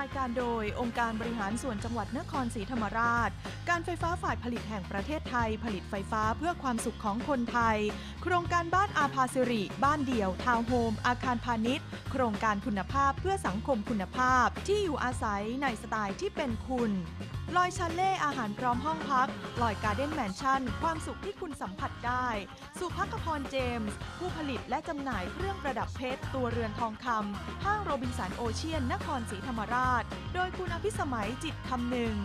รายการโดย องค์การบริหารส่วนจังหวัดนครศรีธรรมราช การไฟฟ้าฝ่ายผลิตแห่งประเทศไทย ผลิตไฟฟ้าเพื่อความสุขของคนไทย โครงการบ้านอาภาสิริ บ้านเดี่ยว ทาวน์โฮม อาคารพาณิชย์ โครงการคุณภาพเพื่อสังคมคุณภาพที่อยู่อาศัยในสไตล์ที่เป็นคุณ ลอยชันเล่อาหารพร้อมห้องพัก ลอยการ์เด้นแมนชั่น ความสุขที่คุณสัมผัสได้ สุภักพรเจมส์ ผู้ผลิตและจำหน่ายเครื่องประดับเพชร ตัวเรือนทองคำ ห้างโรบินสันโอเชียน นครศรีธรรมราช โดยคุณอภิสมัยจิตคำหนึ่ง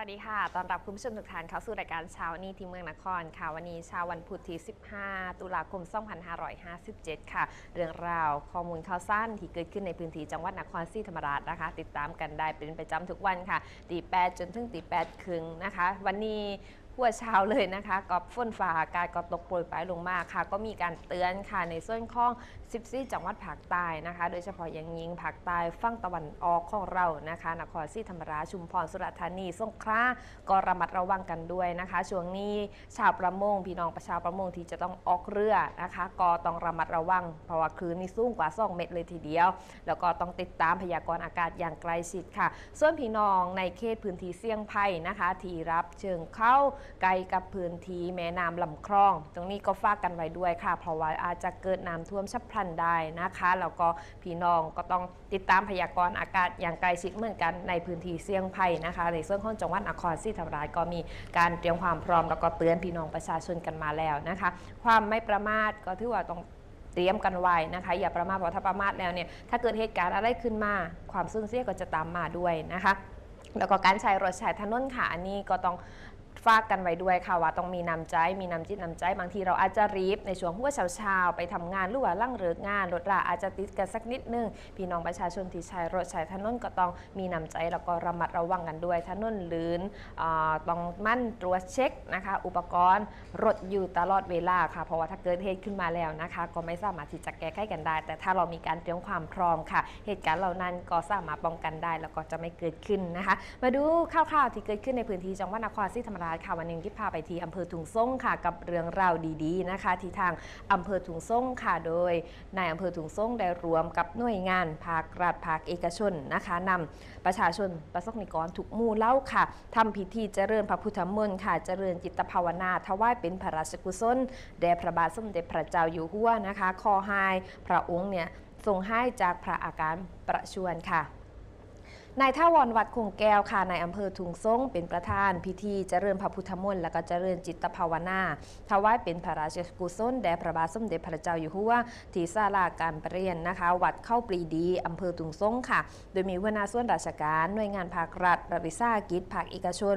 วัสดีค่ะ ตอนรับคุณผู้ชมทุกท่านเข้าสู่รายการเช้านี้ที่เมืองนครค่ะ วันนี้เช้าวันพุธที่ 15 ตุลาคม 2557 ค่ะ เรื่องราวข้อมูลข่าวสั้นที่เกิดขึ้นในพื้นที่จังหวัดนครศรีธรรมราชนะคะ ติดตามกันได้เป็นประจำทุกวันค่ะตี8จนถึงตี8ครึ่งนะคะ วันนี้ หัวเช้าเลยนะคะก็ฝนฟ้าอากาศก็ตกโปรยปลายลงมาค่ะ ก็มีการเตือนค่ะในส่วนของ14จังหวัดภาคใต้นะคะ โดยเฉพาะอย่างยิ่งภาคใต้ฝั่งตะวันออกของเรานะคะนครศรีธรรมราชชุมพรสุราษฎร์ธานีสงขลาก็ระมัดระวังกันด้วยนะคะ ช่วงนี้ชาวประมงพี่น้องประชาประมงที่จะต้องออกเรือนะคะ ก็ต้องระมัดระวังเพราะว่าคลื่นนี่สูงกว่า 2 เมตรเลยทีเดียว แล้วก็ต้องติดตามพยากรณ์อากาศอย่างใกล้ชิดค่ะ ส่วนพี่น้องในเขตพื้นที่เสี่ยงภัยนะคะ ที่รับเชิงเข้าไกลกับพื้นที่แม่น้ำลำคลอง ตรงนี้ก็ฝากกันไว้ด้วยค่ะ เพราะว่าอาจจะเกิดน้ำท่วมฉับพลันได้นะคะแล้วก็พี่น้องก็ต้องติดตามพยากรณ์อากาศอย่างใกล้ชิดเหมือนกันในพื้นที่เสี่ยงภัยนะคะ ในส่วนของจังหวัดนครศรีธรรมราชก็มีการเตรียมความพร้อม แล้วก็เตือนพี่น้องประชาชนกันมาแล้วนะคะ ความไม่ประมาทก็ถือว่าต้องเตรียมกันไว้นะคะ อย่าประมาทเพราะถ้าประมาทแล้วเนี่ยถ้าเกิดเหตุการณ์อะไรขึ้นมา ความสูญเสียก็จะตามมาด้วยนะคะแล้วก็การใช้รถใช้ถนนค่ะ อันนี้ก็ต้อง ฝากกันไว้ด้วยค่ะว่าต้องมีน้ำใจมีน้ำจิตน้ำใจ บางทีเราอาจจะรีบในช่วงหัวเช้าๆไปทำงานหรือว่าล่างเริกงานรถราอาจจะติดกันสักนิดนึงพี่น้องประชาชนที่ใช้รถใช้ถนนก็ต้องมีน้ำใจแล้วก็ระมัดระวังกันด้วยถนนลื่นอ่าต้องมั่นตรวจเช็คนะคะ อุปกรณ์รถอยู่ตลอดเวลาค่ะ เพราะว่าถ้าเกิดเหตุขึ้นมาแล้วนะคะ ก็ไม่สามารถที่จะแก้ไขกันได้ แต่ถ้าเรามีการเตรียมความพร้อมค่ะ เหตุการณ์เหล่านั้นก็สามารถป้องกันได้แล้วก็จะไม่เกิดขึ้นนะคะ มาดูข่าวๆที่เกิดขึ้นในพื้นที่จังหวัดนครศรีธรรมราชค่ะวันหนึ่งที่พาไปที่อำเภอถุงซ่งค่ะ กับเรื่องราวดีๆนะคะ ที่ทางอำเภอถุงซ่งค่ะโดยนายอำเภอถุงซ่งได้รวมกับหน่วยงานภาครัฐภาคเอกชนนะคะนำประชาชนประสบนิกรทุกหมู่เล่าค่ะทำพิธีเจริญพระพุทธมนต์ค่ะ เจริญจิตภาวนาถวายเป็นพระราชกุศลแด่พระบาทสมเด็จพระเจ้าอยู่หัวนะคะขอให้พระองค์เนี่ยทรงให้จากพระอาการประชวรค่ะ นายท่าวรวัดคงแก้วค่ะในอำเภอถุงซ่งเป็นประธานพิธีเจริญพระพุทธมนต์และก็เจริญจิตภาวนาถวายเป็นพระราชกุศลแด่พระบาทสมเด็จพระเจ้าอยู่หัวที่ศาลาการประเรียนนะคะ วัดเข้าปรีดีอำเภอถุงซ่งค่ะ โดยมีหัวหน้าส่วนราชการหน่วยงานภาครัฐรัฐวิสาหกิจภาคเอกชน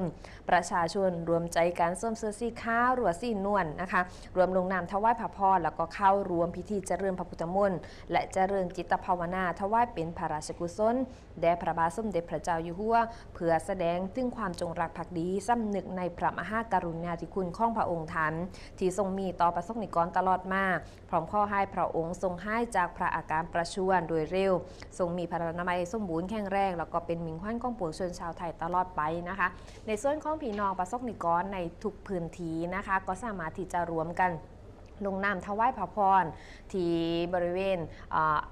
ประชาชนรวมใจกันส้มเสื้อสีขาวรัวสีนวลนะคะ รวมลงนามถวายพระพรแล้วก็เข้ารวมพิธีเจริญพระพุทธมนต์และเจริญจิตภาวนาถวายเป็นพระราชกุศลแด่พระบาทสมเด็จพระเจ้าอยู่หัวเพื่อแสดงถึงความจงรักภักดีสำนึกในพระมหากรุณาธิคุณของพระองค์ท่านที่ทรงมีต่อประสบนิกรตลอดมาพร้อมข้อให้พระองค์ทรงให้จากพระอาการประชวรโดยเร็ว ทรงมีพระนามัยสมบูรณ์แข็งแรง แล้วก็เป็นมิงขวัญของปวงชนชาวไทยตลอดไปนะคะ ในส่วนของพี่น้องประสบนิกรในทุกพื้นที่นะคะ ก็สามารถที่จะรวมกัน ลงนามถวายพระพรที่บริเวณ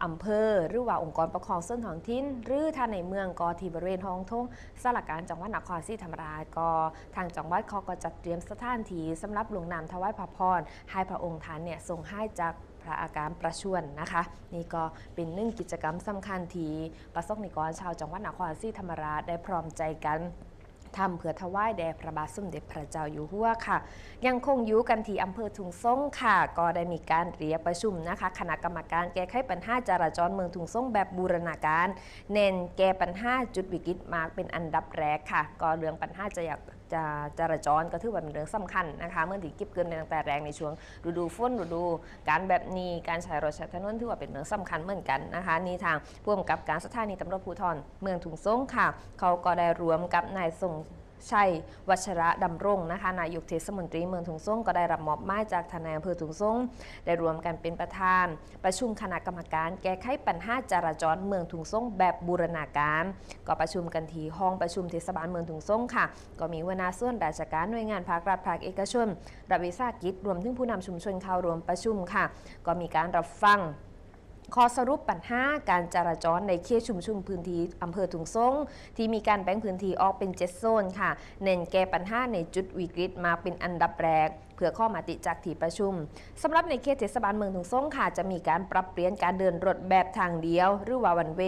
อำเภอ หรือว่าองค์กรปกครองส่วนท้องถิ่นหรือถ้าในเมืองก็ที่บริเวณห้องทงสารกลารจังหวัดนครศรีธรรมราชก็ทางจังหวัดเขาก็จัดเตรียมสถานที่สำหรับลงนามถวายพระพรให้พระองค์ท่านเนี่ยทรงให้จากพระอาการประชวรนะคะ นี่ก็เป็นหนึ่งกิจกรรมสำคัญที่ประสบนิกรชาวจังหวัดนครศรีธรรมราชได้พร้อมใจกัน ทำเพื่อถวายแด่พระบาทสมเด็จพระเจ้าอยู่หัวค่ะ ยังคงอยู่กันที่อำเภอทุงซ่งค่ะ ก็ได้มีการเรียกประชุมนะคะ คณะกรรมการแก้ไขปัญหาจราจรเมืองทุงซ่งแบบบูรณาการ เน้นแก้ปัญหาจุดวิกฤตมาเป็นอันดับแรกค่ะ ก็เรื่องปัญหาจะอยาก จะจราจรก็ถือว่าเป็นเรื่องสำคัญนะคะเมื่อที่กิบเกินในตั้งแต่แรงในช่วงฤดูฝนฤดู การแบบนี้การใช้รถใช้ถนนถือว่าเป็นเรื่องสำคัญเหมือนกันนะคะนี่ทางผู้กำกับการสถานีตำรวจภูธรเมืองถุงซ่งค่ะ เขาก็ได้รวมกับนายทรง ชัยวัชระดำรงนะคะนายกเทศมนตรีเมืองถุงส่งก็ได้รับมอบหมายจากทนายอำเภอถุงส่งได้รวมกันเป็นประธาน ประชุมคณะกรรมการ แก้ไขปัญหาจราจรเมืองถุงส่งแบบบูรณาการ ก็ประชุมกันที่ห้องประชุมเทศบาลเมืองถุงส่งค่ะ ก็มีวนาส่วนราชการหน่วยงานภาครัฐภาคเอกชนรัฐวิสาหกิจรวมถึงผู้นำชุมชนเข้าร่วมประชุมค่ะ ก็มีการรับฟัง ข้อสรุปปัญหาการจราจรในเขตชุมชนพื้นที่อำเภอถุงซงที่มีการแบ่งพื้นที่ออกเป็นเจ็ดโซนค่ะ เน้นแก้ปัญหาในจุดวิกฤตมาเป็นอันดับแรกเพื่อข้อมาติจากที่ประชุมสำหรับในเขตเทศบาลเมืองถุงซงค่ะ จะมีการปรับเปลี่ยนการเดินรถแบบทางเดียว หรือว่าวันเว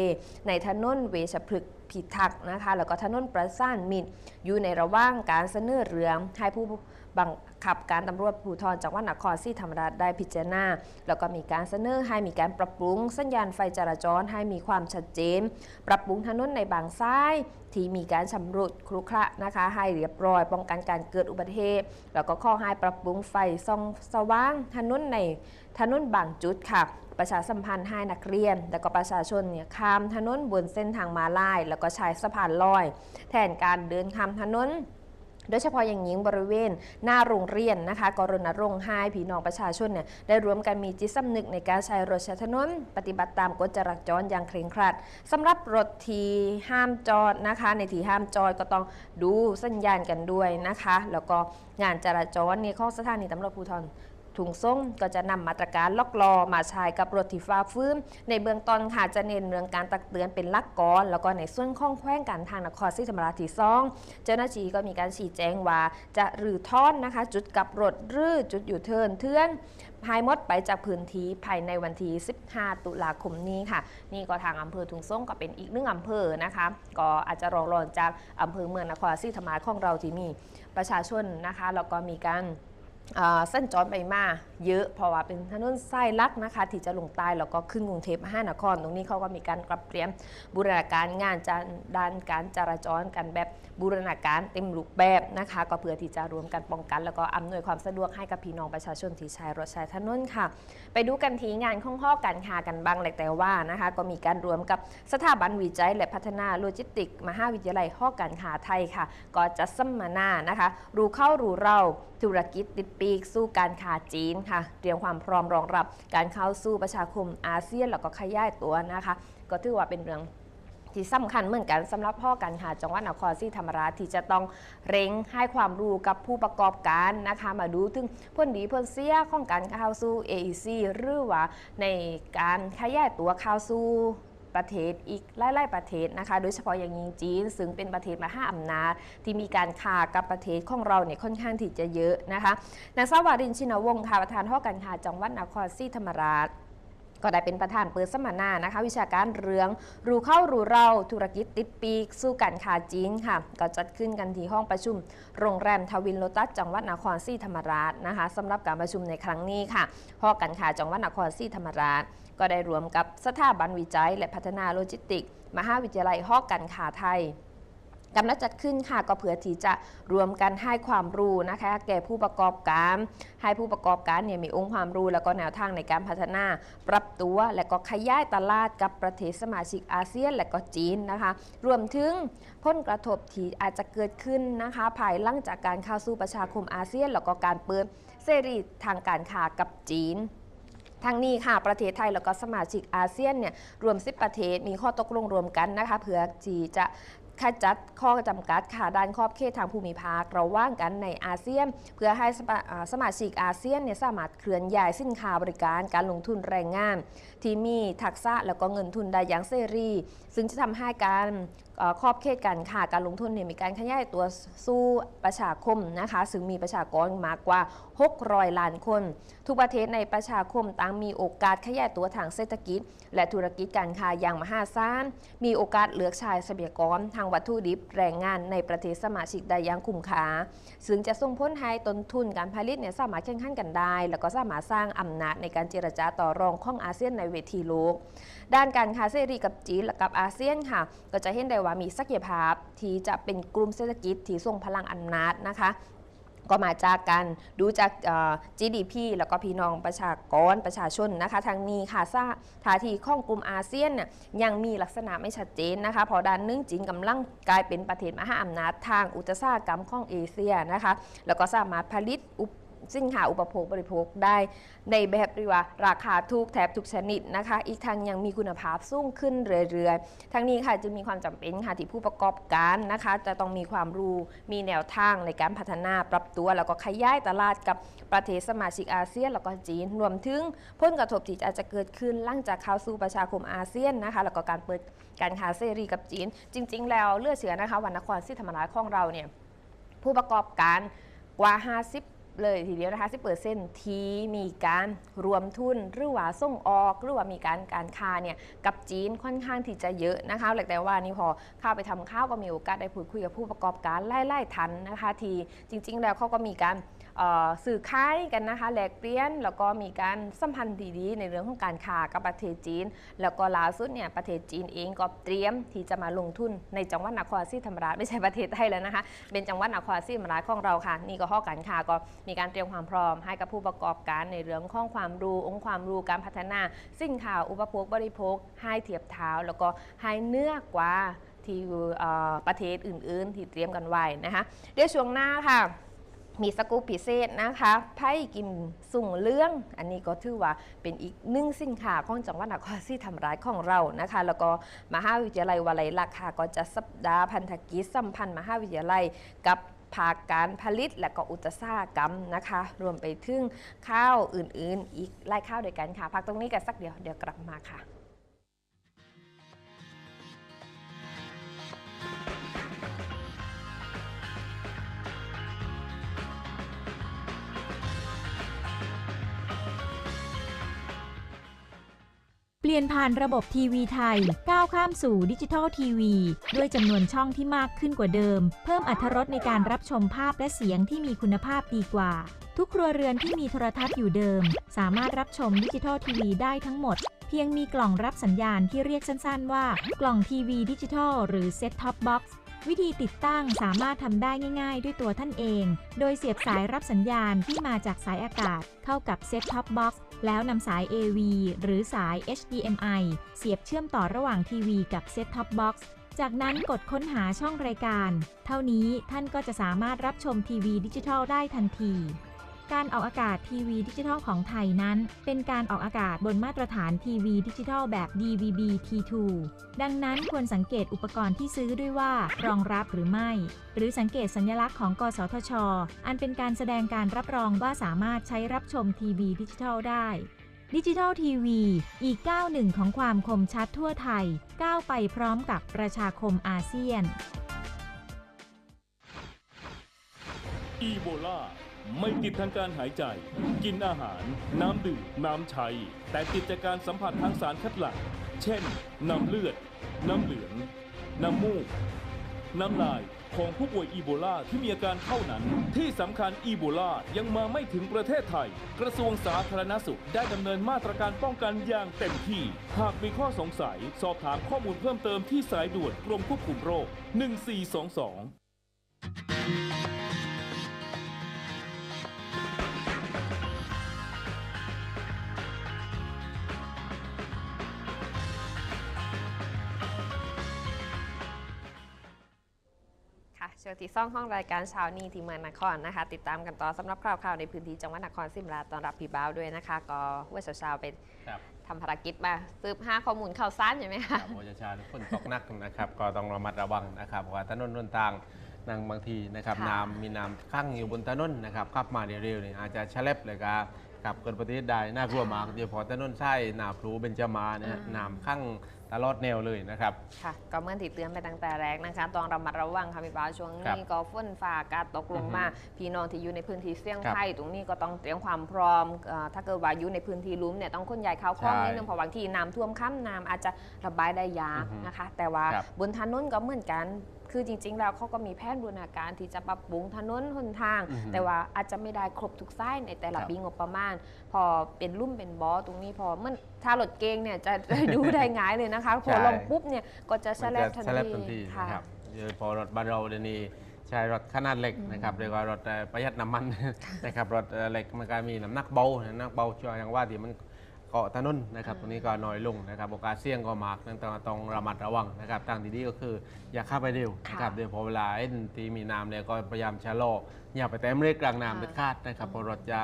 ในถนนเวชพฤกษ์พิทักนะคะ แล้วก็ถนนประสานมิตรอยู่ในระหว่างการเสนอเรื่องให้ผู้บัง คับการตำรวจภูธรจังหวัดนครศรีธรรมราชได้พิจารณาแล้วก็มีการเสนอให้มีการปรับปรุงสัญญาณไฟจราจรให้มีความชัดเจน ปรับปรุงถนนในบางซ้ายที่มีการชำรุดครุขระนะคะ ให้เรียบร้อย ป้องกันการเกิดอุบัติเหตุแล้วก็ข้อให้ปรับปรุงไฟส่องสว่างถนนในถนนบางจุดค่ะ ประชาสัมพันธ์ให้นักเรียน แล้วก็ประชาชนเนี่ยข้ามถนนบนเส้นทางมาลาย แล้วก็ใช้สะพานลอย แทนการเดินข้ามถนน โดยเฉพาะอย่างยิ่งบริเวณหน้าโรงเรียนนะคะกรณรงค์ให้พี่น้องประชาชนเนี่ยได้ร่วมกันมีจิตสำนึกในการใช้รถใช้ถนนปฏิบัติตามกฎจราจรอย่างเคร่งครัดสำหรับรถที่ห้ามจอดนะคะ ในที่ห้ามจอดก็ต้องดูสัญญาณกันด้วยนะคะ แล้วก็งานจราจรเนี่ยของสถานีตำรวจภูธร ถุงส้มก็จะนำมาตรการล็อกลอมาใช้กับรถที่ฟ้าฟื้นในเบื้องต้นค่ะจะเน้นเรื่องการตักเตือนเป็นลักก่อนแล้วก็ในส่วนข้องแขวงการทางนครศรีธรรมราชที่สองเจ้าหน้าที่ก็มีการชี้แจงว่าจะหรือท่อนนะคะ จุดกลับรถหรือจุดอยู่เทินเทือนหายหมดไปจากพื้นที่ภายในวันที่ 15 ตุลาคมนี้ค่ะ นี่ก็ทางอำเภอถุงส้มก็เป็นอีกหนึ่งอำเภอนะคะ ก็อาจจะรองรองจากอำเภอเมืองนครศรีธรรมราชของเราที่มีประชาชนนะคะแล้วก็มีการ เส้นจอดไปมาเยอะเพราะว่าเป็นถนนสายลักนะคะ ที่จะลงใต้แล้วก็ขึ้นกรุงเทพมหานคร ตรงนี้เขาก็มีการปรับเปลี่ยนบูรณาการงานจานด้านการจราจรกันแบบบูรณาการเต็มรูปแบบนะคะ ก็เพื่อที่จะรวมกันป้องกัน แล้วก็อำนวยความสะดวกให้กับพี่น้องประชาชนที่ใช้รถใช้ถนนค่ะ ไปดูกันทีงานข้องข้อการค้ากันบ้างเลยแต่ว่านะคะ ก็มีการรวมกับสถาบันวิจัย และพัฒนาโลจิสติก มหาวิทยาลัยข้อการค้าไทยค่ะ ก็จะสัมมนานะคะ รู้เข้ารู้เราธุรกิจติดปีกสู้การค้าจีนค่ะ เตรียมความพร้อมรองรับการเข้าสู่ประชาคมอาเซียนแล้วก็ขยายตัวนะคะ ก็ถือว่าเป็นเรื่องที่สำคัญเหมือนกันสำหรับพ่อการค้าจังหวัดนครศรีธรรมราชที่จะต้องเร่งให้ความรู้กับผู้ประกอบการนะคะ มาดูถึงผลดีผลเสียของการเข้าสู่ AEC หรือว่าในการขยายตัวเข้าสู่ ประเทศอีกหลายๆประเทศนะคะ โดยเฉพาะอย่างยิ่งจีน ซึ่งเป็นประเทศมหาอำนาจที่มีการค้ากับประเทศของเราเนี่ยค่อนข้างที่จะเยอะนะคะนางสาววารินชินวงศ์ค่ะประธานหอการค้าจังหวัดนครศรีธรรมราชก็ได้เป็นประธานเปิดสัมมนานะคะ วิชาการเรื่องรู้เข้ารู้เราธุรกิจติดปีก สู้การค้าจีนค่ะ ก็จัดขึ้นกันที่ห้องประชุม โรงแรมทวินโลตัสจังหวัดนครศรีธรรมราชนะคะสำหรับการประชุมในครั้งนี้ค่ะหอการค้าจังหวัดนครศรีธรรมราช ก็ได้รวมกับสถาบันวิจัย และพัฒนาโลจิสติก มหาวิทยาลัยหอการค้าไทยกำลังจัดขึ้นค่ะก็เพื่อที่จะรวมกันให้ความรู้นะคะ แก่ผู้ประกอบการ ให้ผู้ประกอบการเนี่ยมีองค์ความรู้ แล้วก็แนวทางในการพัฒนา ปรับตัว และก็ขยายตลาดกับประเทศสมาชิกอาเซียน และก็จีนนะคะ รวมถึงผลกระทบที่อาจจะเกิดขึ้นนะคะ ภายหลังจากการเข้าสู่ประชาคมอาเซียน แล้วก็การเปิดเสรีทางการค้ากับจีน ทางนี้ค่ะประเทศไทยแล้วก็สมาชิกอาเซียนเนี่ยรวม 10 ประเทศมีข้อตกลงรวมกันนะคะเพื่อที่จะขจัดข้อจำกัดค่ะด้านขอบเขตทางภูมิภาคระว่างกันในอาเซียน เพื่อให้สมาสมาชิกอาเซียนเนี่ยสามารถเคลื่อนย้ายสินค้าบริการการลงทุนแรงงาน ที่มีทักษะแล้วก็เงินทุนได้อย่างเสรี ซึ่งจะทำให้การ ขอบเขตการค้าการลงทุนเนี่ยมีการขยายตัวสู่ประชาคมนะคะซึ่งมีประชากรมากกว่า 600 ล้านคน ทุกประเทศในประชาคมต่างมีโอกาสขยายตัวทางเศรษฐกิจ และธุรกิจการค้าอย่างมหาศาลมีโอกาสเลือกใช้ทรัพยากรทางวัตถุดิบแรงงานในประเทศสมาชิกได้อย่างคุ้มค่าซึ่งจะส่งผลให้ต้นทุนการผลิตเนี่ยสามารถแข่งขันกันได้ แล้วก็สามารถสร้างอำนาจในการเจรจาต่อรองของอาเซียนในเวทีโลก ด้านการค้าเสรีกับจีนและกับอาเซียนค่ะ ก็จะเห็นได้ว่ามีศักยภาพที่จะเป็นกลุ่มเศรษฐกิจที่ทรงพลังอำนาจนะคะก็มาจากการดูจาก GDP แล้วก็พี่น้องประชากรประชาชนนะคะทางนี้ค่ะทราท่าทีของกลุ่มอาเซียนน่ะยังมีลักษณะไม่ชัดเจนนะคะเพอด้านนึงจีนกำลังกลายเป็นประเทศมหาอำนาจทางอุตสาหกรรมของเอเชียนะคะแล้วก็สามารถผลิตอุป สินค้าอุปโภคบริโภคได้ในแบบที่ว่าราคาถูกแทบทุกชนิดนะคะ อีกทางยังมีคุณภาพสูงขึ้นเรื่อยๆ ทั้งนี้ค่ะจึงมีความจำเป็นค่ะที่ผู้ประกอบการนะคะ จะต้องมีความรู้มีแนวทางในการพัฒนาปรับตัว แล้วก็ขยายตลาดกับประเทศสมาชิกอาเซียนแล้วก็จีนรวมถึงผลกระทบที่อาจจะเกิดขึ้นหลังจากเข้าสู่ประชาคมอาเซียนนะคะแล้วก็การเปิดการค้าเสรีกับจีน จริง ๆ แล้วเลือดเสือนะคะวันนครศรีธรรมราชของเราเนี่ยผู้ประกอบการกว่า 50 เลยทีเดียวนะคะ10%ที่มีการรวมทุนหรือว่าส่งออก หรือว่ามีการการค้าเนี่ยกับจีนค่อนข้างที่จะเยอะนะคะ แต่ว่านี่พอเข้าไปทำข้าวก็มีโอกาสได้พูดคุยกับผู้ประกอบการไล่ๆทันนะคะ ทีจริง ๆ แล้วเขาก็มีการ สื่อค้ายกันนะคะแลกเปลี่ยน แล้วก็มีการสัมพันธ์ดีๆ ในเรื่องของการค้ากับประเทศจีน แล้วก็ล่าสุดเนี่ยประเทศจีนเองก็เตรียมที่จะมาลงทุนในจังหวัดนครศรีธรรมราชไม่ใช่ประเทศไทยแล้วนะคะ เป็นจังหวัดนครศรีธรรมราชของเราค่ะ นี่ก็ข้อการค้าก็มีการเตรียมความพร้อมให้กับผู้ประกอบการในเรื่องของความรู้องค์ความรู้การพัฒนาสินค้าอุปโภคบริโภคให้เทียบเท้า แล้วก็ให้เนื้อกว่าที่ประเทศอื่น ๆ ที่เตรียมกันไว้นะคะเดี๋ยวช่วงหน้าค่ะ มีสกูปพิเศษนะคะไพ่กิมสุ่งเรื่อง อันนี้ก็ถือว่าเป็นอีกหนึ่งสินค้าของจังหวัดนครศรีธรรมราชของเรานะคะ แล้วก็มหาวิทยาลัยวลัยลักษณ์ค่ะก็จะสัปดาห์พันธกิจสัมพันธ์มหาวิทยาลัยกับภาคการผลิตและก็อุตสาหกรรมนะคะ รวมไปถึงข้าวอื่นๆ อีกไล่ข้าวด้วยกันค่ะพักตรงนี้กันสักเดียวเดี๋ยวกลับมาค่ะ ลี่ยนผ่านระบบทีวีไทย ก้าวข้ามสู่ดิจิทัลทีวี ด้วยจำนวนช่องที่มากขึ้นกว่าเดิม เพิ่มอรรถรสในการรับชมภาพและเสียงที่มีคุณภาพดีกว่า ทุกครัวเรือนที่มีโทรทัศน์อยู่เดิม สามารถรับชมดิจิทัลทีวีได้ทั้งหมด เพียงมีกล่องรับสัญญาณที่เรียกสั้นๆว่า กล่องทีวีดิจิทัลหรือเซตท็อปบ็อกซ์ วิธีติดตั้งสามารถทำได้ง่าย ๆ ด้วยตัวท่านเอง โดยเสียบสายรับสัญญาณที่มาจากสายอากาศ เข้ากับ Set Top Box แล้วนำสาย AV หรือสาย HDMI เสียบเชื่อมต่อระหว่างทีวีกับ Set Top Box จากนั้นกดค้นหาช่องรายการ เท่านี้ท่านก็จะสามารถรับชมทีวีดิจิทัลได้ทันที การออกอากาศทีวีดิจิทัลของไทยนั้น เป็นการออกอากาศบนมาตรฐานทีวีดิจิทัลแบบ DVB T2 ดังนั้นควรสังเกตอุปกรณ์ที่ซื้อด้วยว่า รองรับหรือไม่ หรือสังเกตสัญลักษณ์ของกสทช อันเป็นการแสดงการรับรองว่าสามารถใช้รับชมทีวีดิจิทัลได้ดิจิทัลทีวีอีกก้าวหนึ่งของความคมชัดทั่วไทย ก้าวไปพร้อมกับประชาคมอาเซียน อีโบลา ไม่ติดทางการหายใจ กินอาหาร น้ำดื่ม น้ำใช้ แต่ติดจากการสัมผัสทางสารคัดหลั่ง เช่น น้ำเลือด น้ำเหลือง น้ำมูก น้ำลายของผู้ป่วยอีโบลาที่มีอาการเท่านั้น ที่สำคัญอีโบลายังมาไม่ถึงประเทศไทย กระทรวงสาธารณสุขได้ดำเนินมาตรการป้องกันอย่างเต็มที่ หากมีข้อสงสัย สอบถามข้อมูลเพิ่มเติมที่สายด่วนกรมควบคุมโรค 1422 วงที่ซ่องห้องรายการเช้านี้ที่เมืองนครนะคะ ติดตามกันต่อสำหรับข่าวข่าวในพื้นที่จังหวัดนครศรีธรรมราชตอนรับพี่บ้าวด้วยนะคะ ก็เมื่อเช้าๆไปครับทำภารกิจมาสืบหาข้อมูลข่าวสารใช่ไหมครัคะบโอจะชาฝนตกหนักนะครับ ก็ต้องระมัดระวังนะครับเพราะว่าถนนหนทางนางบางทีนะครับค่ะน้ำมีน้ำข้างอยู่บนถนนนะครับขับมาเร็วๆนี่อาจจะแฉลบเลยครับ กับเกิดอุบัติเหตุได้น่ากลัวมากโดยเฉพาะถนนใช่นาพลูเบญจมาเนี่ยน้ำข้างตลอดแนวเลยนะครับ ค่ะ ก็เมื่อที่เตือนไปตั้งแต่แรกนะคะต้องระมัดระวังค่ะพี่บ้าวช่วงครับนี้ก็ฝนฟ้าอากาศตกลงมาอือฮึพี่น้องที่อยู่ในพื้นที่เสี่ยงครับภัยตรงนี้ก็ต้องเตรียมความพร้อมเอ่อถ้าเกิดว่าอยู่ในพื้นที่ลุ่มเนี่ยต้องขนย้ายข้าวของใช่นิดนึงเพราะบางทีน้ำท่วมข้ามน้ำอาจจะระบายได้ยากอือฮึนะคะ แต่ว่าครับบนถนนก็เหมือนกัน คือจริง ๆ แล้วเขาก็มีแผนบูรณาการที่จะปรับปรุงถนนหนทาง อือฮึแต่ว่าอาจจะไม่ได้ครบทุกไส้ในแต่ละครับปีงบประมาณ พอเป็นรุ่มเป็นบอตรงนี้พอเมื่อถ้ารถเกงเนี่ยจะ ดูได้ง่ายเลยนะคะพอลงปุ๊บเนี่ยก็จะแสลบทันมัจะแฉลบทันทีทีค่ะ นะครับโดยเฉพอรถบ้านเราเดี๋ยวนี้ใช่รถขนาดเล็กนะครับเรียกว่ารถเอ่อประหยัดน้ำมันนะครับรถเอ่อเล็กมันก็มีน้ำหนักเบาน้ำหนักเบาช่วยอย่างว่าที่มัน เกาะถนนนะครับตรงนี้ก็น้อยลงนะครับโอกาสเสี่ยงก็มากนั่นต้องต้องระมัดระวังนะครับทางที่ดีก็คืออย่าเข้าไปเร็วนะครับค่ะเดี๋ยวพอเวลาเอ็นที่มีน้ำเนี่ยก็พยายามชะลออย่าไปแต้มเล็กกลางน้ำค่ะเด็ดขาดนะครับเพราะรถจะ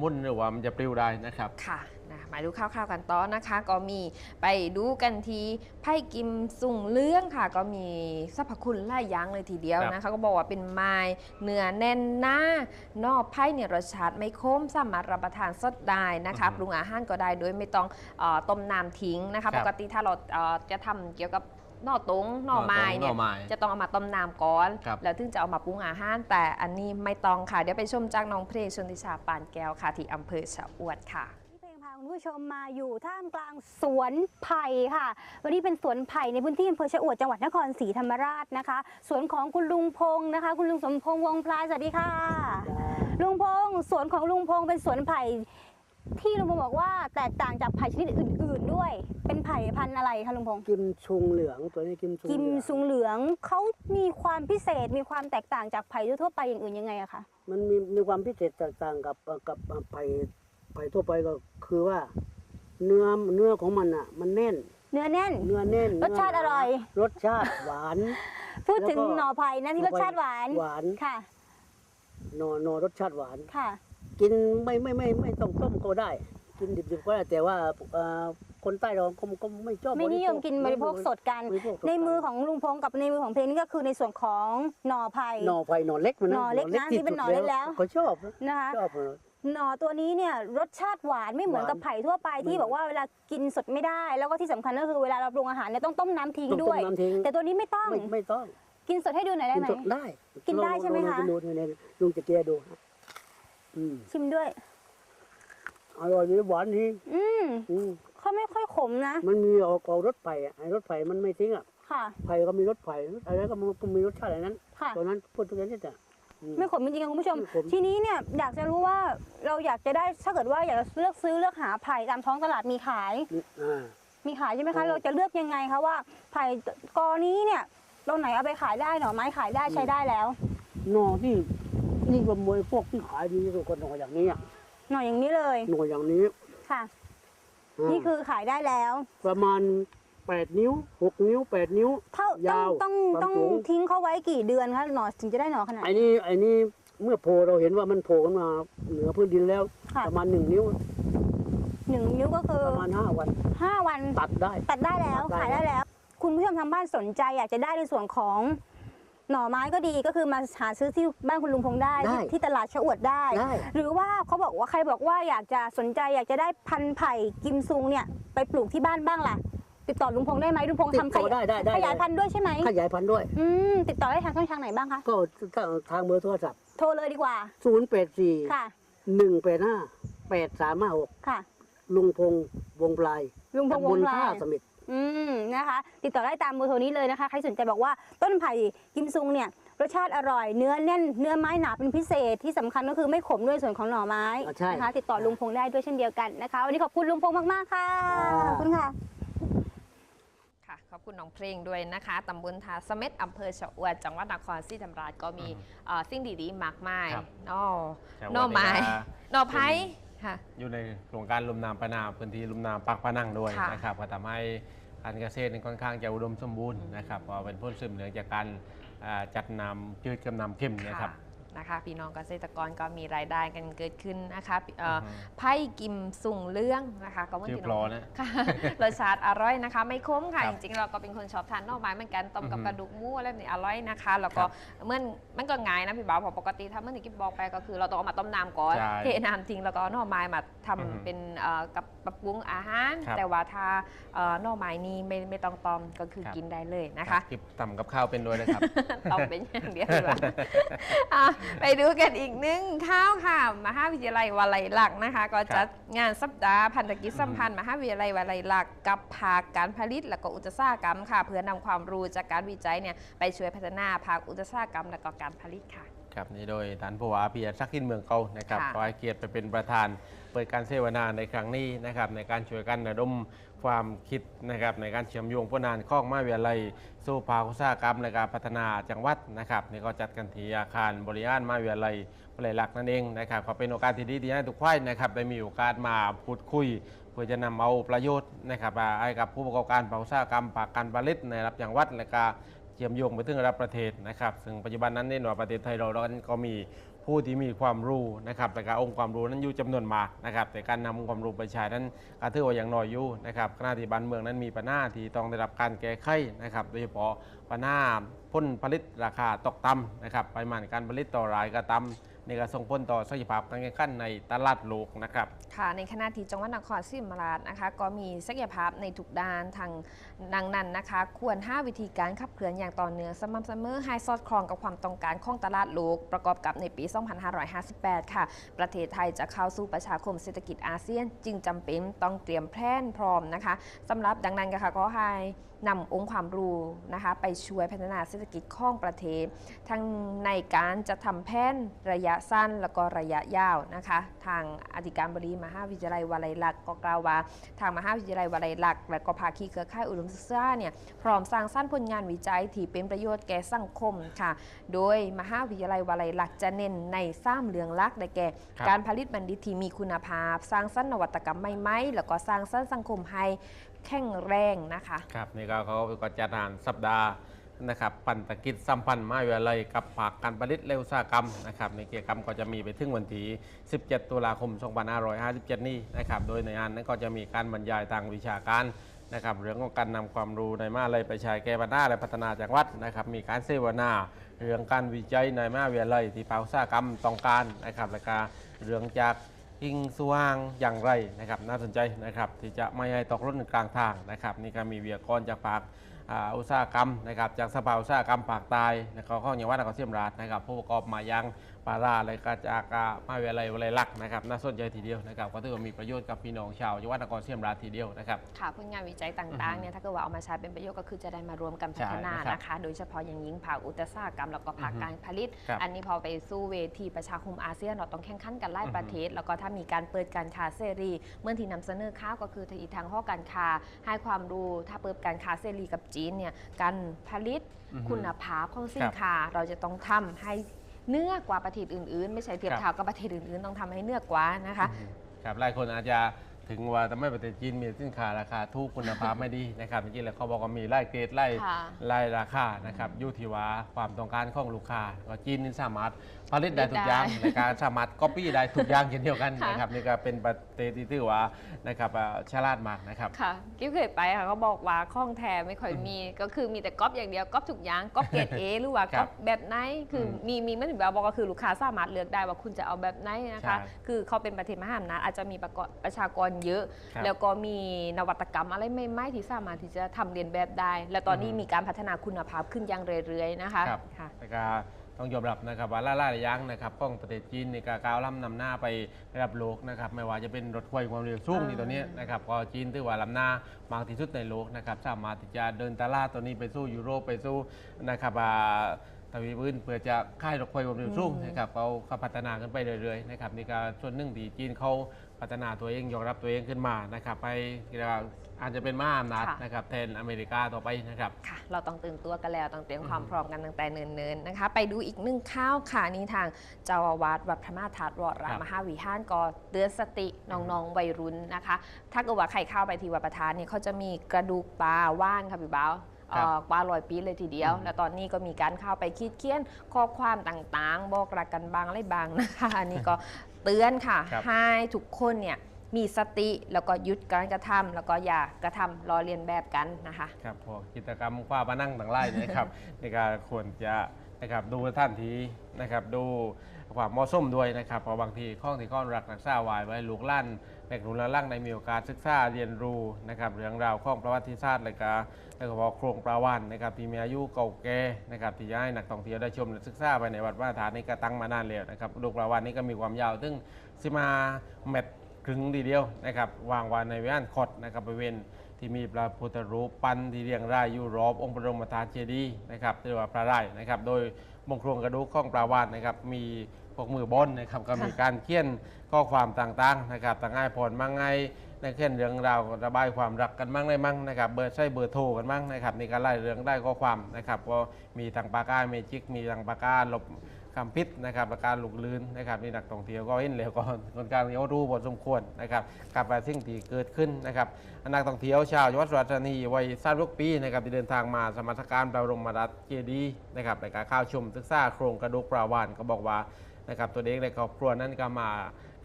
มุ่นหรือว่ามันจะปลิวได้นะครับค่ะนะมาดูคร่าวๆกันต่อนะคะ ก็มีไปดูกันทีไพ่กิมสุ่งเรื่องค่ะ ก็มีสรรพคุณหลายอย่างเลยทีเดียวครับนะคะก็บอกว่าเป็นไม้เนื้อแน่นหน้านอกไพ่เนี่ยรสชาติไม่ขมสามารถรับประทานสดได้นะคะอือฮึปรุงอาหารก็ได้โดยไม่ต้องเออต้มน้ำทิ้งนะครัคะบปกติถ้าเราเอ่อจะทำเกี่ยวกับห น่อตงหน่อไม้หเนี่อยไม้จะต้องเอามาต้มน้ำก่อนครับแล้วถึงจะเอามาปรุงอาหาร แต่อันนี้ไม่ต้องค่ะ เดี๋ยวไปชมจากน้องเพลงชนทิชาปานแก้วค่ะที่อำเภอชะอวดค่ะพี่เพลงพาคุณผู้ชมมาอยู่ท่ามกลางสวนไผ่ค่ะ วันนี้เป็นสวนไผ่ในพื้นที่อำเภอชะอวดจังหวัดนครศรีธรรมราชนะคะ สวนของคุณลุงพงศ์นะคะ คุณลุงสมพงษ์วงพลายสวัสดีค่ะ ลุงพงษ์สวนของลุงพงษ์เป็นสวนไผ่ ที่ลุงพงษ์บอกว่าแตกต่างจากไผ่ชนิดอื่น ๆด้วย เป็นไผ่พันธุ์อะไรคะลุงพงษ์กิมชุงเหลืองตัวนี้กิมชุงกิมเหลืองซุงเหลืองเขามีความพิเศษมีความแตกต่างจากไผ่ทั่วๆไปอย่างอื่นยังไงอะคะมันมีมีความพิเศษแตกต่างกับกับไผ่ไผ่ทั่วไปก็คือว่า เนื้อเนื้อของมันอะ มันแน่น เนื้อแน่น เนื้อแน่นรสชาติอร่อย รสชาติหวาน พูดถึงแล้วก็หน่อไผ่นะที่รสชาติหวานหวานค่ะหนอหนอรสชาติหวานค่ะ กินไม่ไม่ไม่ไม่ต้องต้มก็ได้ กินดิบๆก็ได้แต่ว่าเอ่อคนใต้เราก็ก็ไม่ชอบไม่นิยมกินบริโภคสดกัน บริโภคสดในมือของลุงพงษ์กับในมือของเพลงนี่ก็คือในส่วนของหน่อไผ่ หน่อไผ่หน่อเล็กมันหน่อเล็กนะนี่เป็นหน่อเล็กแล้วเขาชอบนะนะคะ ชอบเออหน่อตัวนี้เนี่ยรสชาติหวานไม่เหมือนหวานกับไผ่ทั่วไปที่ไม่บอกว่าเวลากินสดไม่ได้ แล้วก็ที่สำคัญก็คือเวลาเราปรุงอาหารเนี่ยต้องต้มน้ำทิ้งต้องต้มด้วยน้ำทิ้งแต่ตัวนี้ไม่ต้องไม่ไม่ต้องกินสดให้ดูหน่อยได้กินไหม สดได้กินได้ลองใช่ไหมลองคะกินดูเนี่ยลุงจะเกลียดูครับ อืมชิมด้วย อร่อยดีหวานดีอืมอืมเขาไม่ค่อยขมนะ มันมีออกออกรสไผ่อะไอ้รสไผ่มันไม่ทิ้งอะค่ะไผ่ก็มีรสไผ่อะไรก็มันก็มีรสชาติอะไรนั้นค่ะตัวนั้นพูดตัวนั้นจะอืม ไม่ขมจริงๆค่ะคุณผู้ชม ไม่ขม ทีนี้เนี่ยอยากจะรู้ว่าเราอยากจะได้ถ้าเกิดว่าอยากจะเลือกซื้อเลือกหาไผ่ตามท้องตลาดมีขายอ่า มีขายใช่ไหมคะอืมเราจะเลือกยังไงคะว่าไผ่กอนี้เนี่ยตรงไหนเอาไปขายได้หน่อไม้ขายได้ใช้ได้แล้ว หน่อที่ นี่ก็มวยพวกที่ขายดีที่สุดก็หน่ออย่างนี้อะหน่ออย่างนี้เลย หน่ออย่างนี้ค่ะานี่คือขายได้แล้ว ประมาณแปดนิ้วหกนิ้วแปดนิ้ว เท่าต้องยาวต้องความต้องสูง ทิ้งเขาไว้กี่เดือนคะหน่อถึงจะได้หน่อขนาดไอ้นี่ไอ้นี่เมื่อโผล่เราเห็นว่ามันโผล่ขึ้นมาเหนือพื้นดินแล้ว ค่ะประมาณหนึ่งนิ้ว หนึ่งนิ้วก็คือประมาณห้าวัน ห้าวันตัดได้ ตัดได้แล้วตัดได้ ขายได้แล้ว คุณผู้ชมทางบ้านสนใจอยากจะได้ในส่วนของ หน่อไม้ก็ดีก็คือมาหาซื้อที่บ้านคุณลุงพงษ์ได้ได้ที่ที่ตลาดชะอวดได้ ได้ หรือว่าเขาบอกว่าใครบอกว่าอยากจะสนใจอยากจะได้พันธุ์ไผ่กิมซุงเนี่ยไปปลูกที่บ้านบ้างล่ะ ติดต่อลุงพงษ์ได้ไหมลุงพงษ์ติดทำขต่อยได้ได้ได้ขยายพันธุ์ด้วยใช่ไหมขยายพันธุ์ด้วย อืมติดต่อได้ทางช่องทางไหนบ้างคะก็ทางเบอร์โทรศัพท์โทรเลยดีกว่าศูนย์แปดสี่ค่ะหนึ่งแปดห้าแปดสามห้าหกค่ะลุงพงษ์วงปลายลุงพงษ์วตำบงลพลาท่ายสมิท อืมนะคะ ติดต่อได้ตามเบอร์โทรนี้เลยนะคะ ใครสนใจบอกว่าต้นไผ่กิมซุงเนี่ยรสชาติอร่อย เนื้อแน่น เนื้อไม้หนาเป็นพิเศษที่สำคัญก็คือไม่ขมด้วยส่วนของหน่อไม้อ่าใช่ นะคะ ติดต่อลุงพงษ์ได้ด้วยเช่นเดียวกันนะคะ วันนี้ขอบคุณลุงพงษ์มากๆค่ะครับขอบคุณค่ะ ค่ะขอบคุณน้องเพลงด้วยนะคะตำบลทาสเม็ดอำเภอชะอวดจังหวัดนครศรีธรรมราชก็มีเอ่อสิ่งดีๆมากมายครับ อ๋อแต่หน่อว่าไม้เวลาหน่อไผ่ ค่ะ อยู่ในโครงการลุมน้ำปะนาพื้นที่ลุมน้ำปักปะนังด้วยค่ะ นะครับก็ทำให้การเกษตรนี่ค่อนข้างจะอุดมสมบูรณ์นะครับเพราะเป็นผลสืบเนื่องจากการอ่าจัดน้ำจืดกับน้ำเข้มนะครับ นะคะพี่น้องเกษตรกรก็มีรายได้กันเกิดขึ้นนะคะเอ่อออฮึไผ่กิมสุ่งเรื่องนะคะก็เหมื่อนชื่อที่ปลน้อองนะ ค่ะรสชาติอร่อยนะคะ ไม่ขมค่ะ ครัจบริงๆ เราก็เป็นคนชอบทานหน่อไม้เหมือนกันต้มกับอือฮึกระดูกหมูอะไรแบบนี้อร่อยนะคะ แล้วก็ครับเมื่อนมันก็ง่ายนะพี่บ่าวเพราะปกติถ้าเมื่อที่กิ๊บบอกไปก็คือ เราต้องเอามาต้มน้ำก่อนใช่เทน้ำทิ้งแล้วก็เอาหน่อไม้มาทำอือฮึเป็นเอ่อกับปรับปรุงอาหาร ครับ แต่ว่าถ้าเอ่อหน่อไม้นี้ไม่ไม่ต้องต้มก็คือครับกินได้เลยนะคะกิบทำกับข้าวเป็นด้วยนะครับ ต้องเป็นอย่างเดียวดีกว่าอะไปดูกันอีกหนึ่งข้าวค่ะ มหาวิทยาลัยวลัยลักษณ์นะคะ ก็จัดงานสัปดาห์พันธกิจสัมพันธ์มหาวิทยาลัยวลัยลักษณ์กับภาคการผลิต และก็อุตสาหกรรมค่ะ เพื่อนำความรู้จากการวิจัยเนี่ยไปช่วยพัฒนาภาคอุตสาหกรรม และก็การผลิตค่ะครับนี่โดยท่านผู้ว่าเพียรศักดิ์สินเมืองเก่านะครับค่ะขอให้เกียรติไปเป็นประธาน เปิดการเสวนาในครั้งนี้นะครับในการช่วยกันระดม ความคิดนะครับในการเชื่อมโยงผู้นานข้องมาเวียไลสู่ภาคอุตสาหกรรมในการพัฒนาจังหวัดนะครับนี่ก็จัดกันที่อาคารบริหารมาเวียไลยวิเลยลักนั่นเองนะครับก็เป็นโอกาสที่ดีที่ให้ทุกฝ่ายนะครับได้มีโอกาสมาพูดคุย เพื่อจะนำเอาประโยชน์นะครับให้กับผู้ประกอบการภาคอุตสาหกรรมภาคการผลิตในระดับจังหวัดและก็เชื่อมโยงไปถึงระดับประเทศนะครับ ซึ่งปัจจุบันนั้นเนี่ยหน่วยประเทศไทยเราเราก็มี ผู้ที่มีความรู้นะครับแต่การองค์ความรู้นั้นอยู่จำนวนมากนะครับแต่การนำองความรู้ไปใช้นั้นกระเทือว่าอย่างน้อยอยู่นะครับขณะที่บ้านเมืองนั้นมีปัญหาที่ต้องได้รับการแก้ไขนะครับโดยเฉพาะปัญหาพ้นผลิตราคาตกต่ำนะครับปริมาณการผลิตต่อรายก็ต่ำ นการส่งผลต่อศักยภาพการแข่งขันในตลาดโลกนะครับ ค่ะในขณะที่จังหวัดนครศรีธรรมราชนะคะ ก็มีศักยภาพในทุกด้านทางดังนั้นนะคะ ควร5วิธีการขับเคลื่อนอย่างต่อเนื่องสม่ำเสมอให้สอดคล้องกับความต้องการของตลาดโลก ประกอบกับในปี 2558 ค่ะ ประเทศไทยจะเข้าสู่ประชาคมเศรษฐกิจอาเซียน จึงจำเป็นต้องเตรียมแผนพร้อมนะคะสำหรับดังนั้นค่ะก็ให้ นำองค์ความรู้นะคะไปช่วยพัฒนาเศรษฐกิจของประเทศ ทั้งในการจะทำแผนระยะสั้นแล้วก็ระยะยาวนะคะ ทางอธิการบดีมหาวิทยาลัยวลัยลักษณ์ก็กล่าวว่า ทางมหาวิทยาลัยวลัยลักษณ์และก็ภาคีเครือข่ายอุดมศึกษาเนี่ยพร้อมสร้างสรรค์ผลงานวิจัยที่เป็นประโยชน์แก่สังคมค่ะ โดยมหาวิทยาลัยวลัยลักษณ์จะเน้นในสร้ามเรืองลักได้แก่ การผลิตบัณฑิตที่มีคุณภาพ สร้างสรรค์นวัตกรรมใหม่ๆแล้วก็สร้างสรรค์สังคมให้แข็งแรงนะคะ ครับนี่ก็เขาก็จัดงานสัปดาห์นะครับปันตกิจสัมพันธ์มหาวิทยาลัยกับภาคการผลิตและอุตสาหกรรมนะครับในกิจกรรมก็จะมีไปถึงวันที่ 17 ตุลาคม 2557 นี้นะครับโดยในงานนั้นก็จะมีการบรรยายทางวิชาการนะครับเรื่องของการนำความรู้ในมหาลัยไปใช้แก้ปัญหาและพัฒนาจังหวัดนะครับมีการเสวนาเรื่องการวิจัยในมหาวิทยาลัยที่ภาคอุตสาหกรรมต้องการนะครับและก็เรื่องจาก อิงสว่างอย่างไรนะครับน่าสนใจนะครับที่จะไม่ให้ตกหล่นกลางทางนะครับนี่ก็มีเวียกรจากปากอุตสาหกรรมนะครับจากสภาอุตสาหกรรมปากตายนะก็ข้องอย่างว่านครเสียมราชนะครับผู้ประกอบมายัง ปาราและก็จากอ่ามหาวิทยาลัยวลัยลักษณ์นะครับน่าสนใจทีเดียวนะครับก็ถือว่ามีประโยชน์กับพี่น้องชาวจังหวัดนครเสียมราชทีเดียวนะครับค่ะผลงานวิจัยต่างๆเนี่ยถ้าเกิดว่าเอามาใช้เป็นประโยชน์ก็คือจะได้มารวมกันพัฒนาใช่นะครับนะคะ โดยเฉพาะอย่างยิ่งภาคอุตสาหกรรมแล้วก็ภาคอือฮึการผลิตครับอันนี้พอไปสู้เวทีประชาคมอาเซียนเราต้องแข่งขันกันไล่อือฮึประเทศ แล้วก็ถ้ามีการเปิดการค้าเสรี เมื่อที่นำเสนอข้าวก็คือทีทางห้อการค้าให้ความรู้ถ้าเปิดการค้าเสรีกับจีนเนี่ยการผลิตอือฮึคุณภาพของสิคนรับค้าเราจะต้องทำให้ เนื้อกว่าประเทศอื่นๆ ไม่ใช่เทียบครับเท่ากับประเทศอื่นๆ ต้องทำให้เนื้อกว่านะคะอืมครับหลายคนอาจจะถึงว่าทำไมประเทศจีนมีสินค้าราคาถูกคุณภาพไม่ดีนะครับจริงๆแล้วเขาบอกว่ามีไล่เกรดไล่ค่ะไล่ราคานะครับอยู่ที่ว่าความต้องการของลูกค้าก็จีนนี่สามารถ ผลิตได้ทุกอย่างในการสามารถก๊อปปี้ได้ทุกอย่างเช่นเดียวกันค่ะนะครับนี่ก็เป็นประเทศที่ถือว่านะครับอ่าฉลาดมากนะครับค่ะกิ๊บเคยไปค่ะเขาบอกว่าข้องแท้ไม่ค่อยมีก็คือมีแต่ก๊อปอย่างเดียวก๊อปทุกอย่างก๊อปเกรด A หรือว่าครัก๊อบปแบบไหนคืออมมีมีไม่ถึงแบบบอกก็คือลูกค้าสามารถเลือกได้ว่าคุณจะเอาแบบไหนนะคะใช่คือเขาเป็นประเทศมหาอำนาจอาจจะมีประกอบประชากรเยอะครับแล้วก็มีนวัตกรรมอะไรใหม่ๆที่สามารถที่จะทำเรียนแบบได้ และตอนนี้อือฮึมีการพัฒนาคุณภาพขึ้นอย่างเรื่อยๆนะคะครับค่ะแล้วก็ ต้องยอมรับนะครับว่าล่าล่าระยังนะครับของประเทศจีนในการก้าวล้ำนำหน้าไประดับโลกนะครับไม่ว่าจะเป็นรถไฟความเร็วสูงอ่าที่ตัวนี้นะครับก็จีนถือว่าล้ำหน้ามากที่สุดในโลกนะครับสามารถที่จะเดินตลาดตัวนี้ไปสู้ยุโรปไปสู้นะครับอ่าทวีปอื่นเพื่อจะค่ายรถไฟความเร็วสูงอืมนะครับเขาเขาพัฒนากันไปเรื่อยๆนะครับนี่ก็ส่วนหนึ่งที่จีนเขา พัฒนาตัวเองยอมรับตัวเองขึ้นมานะครับ ไปเรียกว่าอาจจะเป็นมหาอำนาจค่ะนะครับแทนอเมริกาต่อไปนะครับค่ะ เราต้องตื่นตัวกันแล้วต้องเตรียมความอืมพร้อมกันตั้งแต่เนิ่นๆนะคะ ไปดูอีกหนึ่งข้าวค่ะนี่ทางเจ้าอาวาสวัดพระมาธาตุวรามหาวิหารก็เตือนสติน้องๆวัยรุ่นนะคะ ถ้าเกิดว่าใครเข้าไปที่วัดประธานเนี่ยเขาจะมีกระดูกปลาว่านค่ะพี่บ้าวครับเอ่อปลาลอยปีเลยทีเดียวอืมแล้วตอนนี้ก็มีการเข้าไปคิดเขียนข้อความต่างๆ บอกรักกันบางอะไรบางนะคะ อันนี้ก็ เตือนค่ะ ครับ ให้ทุกคนเนี่ยมีสติแล้วก็หยุดการกระทำแล้วก็อย่ากระทำล้อเลียนแบบกันนะคะ ครับพวกกิจกรรมคว้ามานั่งต่างไล่นะครับ ในการควรจะนะครับดูท่านทีนะครับดูความเหมาะสมด้วยนะครับเพราะบางทีข้องที่ข้องรักนักษาวายไว้ลูกลั่น เด็กหนุ่นและล่างในมีโอกาสศึกษาเรียนรู้นะครับเรื่องราวข้องประวัติศาสตร์และก็แล้วก็บอกโครงประวันนะครับที่มีอายุเก่าแก่นะครับที่จะให้นักท่องเที่ยวได้ชมและศึกษาไปในวัดว่าฐานนี้ก็ตั้งมานานแล้วนะครับลูกประวันนี้ก็มีความยาวถึงสิมาเมตรครึ่งทีเดียวนะครับวางไว้ในเวิหารคดนะครับบริเวณที่มีพระพุทธรูปปั้นที่เรียงรายอยู่รอบองค์พระบรมธาตุเจดีย์นะครับเรียกว่าพระไร่นะครับ โดยมงคลกระดูกของปลาวานนะครับมี พวกมือบนนะครับก็มีการเขียนข้อความต่างๆนะครับต่างง่ายผลมั่งไงในเขียนเรื่องราวระบายความรักกันมั่งได้มั่งนะครับเบอร์ใช้เบอร์โทรกันมั่งนะครับในการไล่เรื่องได้ข้อความนะครับก็มีทางปากกาเมจิกมีทางปากกาลบคำพิษนะครับและการหลุกลืนนะครับนี่นักท่องเที่ยวก็เห็นแล้วก็คนกลางเขารู้บทสมควรนะครับกับสิ่งที่เกิดขึ้นนะครับนักท่องเที่ยวชาวจังหวัดสุราษฎร์ธานีวัยสามสิบปีนะครับที่เดินทางมาสมรรถการพระบรมราชเจดีย์นะครับในการเข้าชมศึกษาโครงกระดูกปลาวานก็บอกว่า นะครับตัวเด็กในครอบครัวนั้นก็มา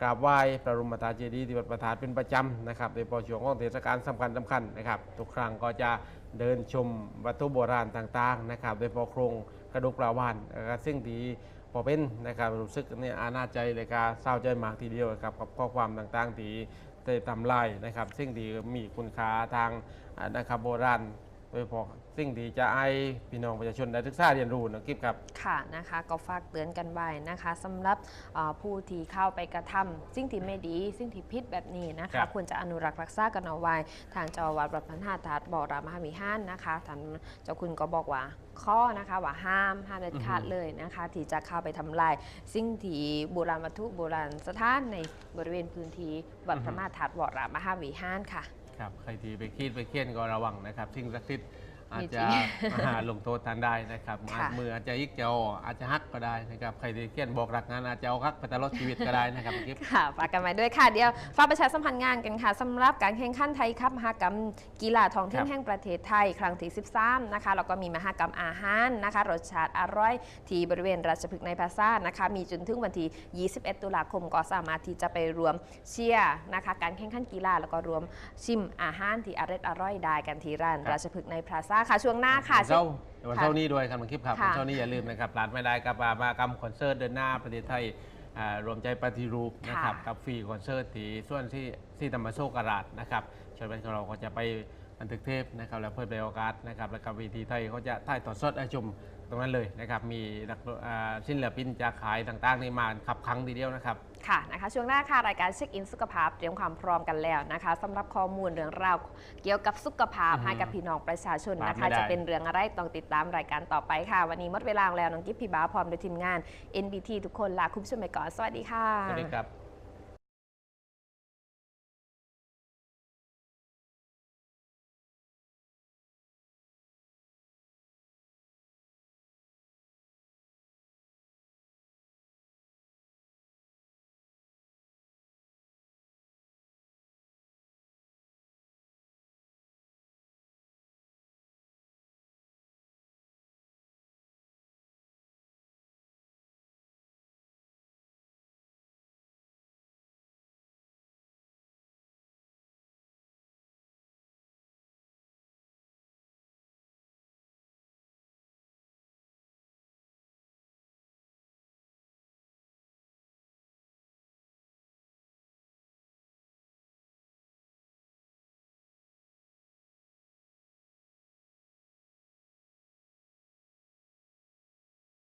กราบไหว้พระบรมธาตุเจดีย์ที่วัดประธานเป็นประจำนะครับโดยเฉพาะช่วงของเทศกาลสำคัญสำคัญนะครับทุกครั้งก็จะเดินชมวัตถุโบราณต่างๆนะครับโดยเฉพาะโครงกระดูกปลาวานนะครับซึ่งที่พอเป็นนะครับรู้สึกเนี่ยอาณาใจเลยกาเศร้าใจมากทีเดียวครับกับข้อความต่างๆที่ได้ทำลายนะครับสิ่งที่มีคุณค่าทางนะครับโบราณ โดยเฉพาะสิ่งที่จะให้พี่น้องประชาชนได้ศึกษาเรียนรู้นะกิฟครับ ค่ะนะคะก็ฝากเตือนกันไว้นะคะสำหรับเอ่อผู้ที่เข้าไปกระทำสิ่งที่ไม่ดี สิ่งที่ผิดแบบนี้นะครัคะบควรจะอนุรักษ์รักษากันเอาไว้ ทางเจ้าอาวาดวัดพระธาตุทัดบรามหาวิหารนะคะท่านเจ้าคุณก็บอกว่าข้อนะคะว่าห้ามห้ามเด็ดขาดเลยนะคะ ที่จะเข้าไปทำลาย สิ่งที่โบราณวัตถุโบราณสถานในบริเวณพื้นที่วัดพระธาตุทัดบรามหาวิหารค่ะ ครับใครที่ไปคิดไปเครียดก็ระวังนะครับสิ่งศักดิ์สิทธิ์ อาจมีจะจริงอ่าลงโทษทานได้นะครับค่ะอาจมืออาจจะยิกจะเอาอาจจะฮักก็ได้นะครับใครที่เคียนบอกรักงานอาจจะเอาฮักไปตลอดชีวิตก็ได้นะครับกิฟค่ะฝากกันไว้ด้วยค่ะเดี๋ยวฝากประชาสัมพันธ์งานกันค่ะสำหรับการแข่งขันไทยครับมหกรรมกีฬาท้องถิ่คนรับแห่งประเทศไทยครั้งที่13นะคะแล้วก็มีมหกรรมอาหารนะคะรสชาติอร่อยที่บริเวณราชพฤกษ์ในพลาซ่านะคะมีจนถึงวันที่21 ตุลาคมก็สามารถที่จะไปรวมเชียร์นะคะการแข่งขันกีฬาแล้วก็รวมชิมอาหารที่อร่อยอร่อยได้กันที่ร้านราชพฤกษ์ในพลาซ่าค่ะ ช่วงหน้าค่ะ วันเสาร์วันค่ะเสาร์นี้ด้วยครับน้องคลิปครับค่ะวันเสาร์นี้อย่าลืมนะครับร้านไม่ได้กับมามากรรมคอนเสิร์ตเดินหน้าประเทศไทยอ่ารวมใจปฏิรูปนะครับค่ะกับฟรีคอนเสิร์ตที่ส่วนที่ที่ธรรมโชคกราชนะครับชาวบ้านของเราก็จะไปบันทึกเทปนะครับแล้วเพิ่มในโอกาสนะครับแล้วก็วีทีไทยเขาจะถ่ายทอดสดให้ชมตรงนั้นเลยนะครับมีนักอ่าศิลปินจากขายต่างๆนี่มาขับครั้งทีเดียวนะครับ ค่ะนะคะช่วงหน้าค่ะรายการเช็คอินสุขภาพเตรียมความพร้อมกันแล้วนะคะสำหรับข้อมูลเรื่องราวเกี่ยวกับสุขภาพอือฮึให้กับพี่น้องประชาชนนะพลาคะดไม่ได้จะเป็นเรื่องอะไรต้องติดตามรายการต่อไปค่ะ วันนี้หมดเวลาแล้วน้องกิฟพี่บ้าพร้อมด้วยทีมงาน NBT ทุกคนลาคุณผู้ชมไปก่อนสวัสดีค่ะสวัสดีครับ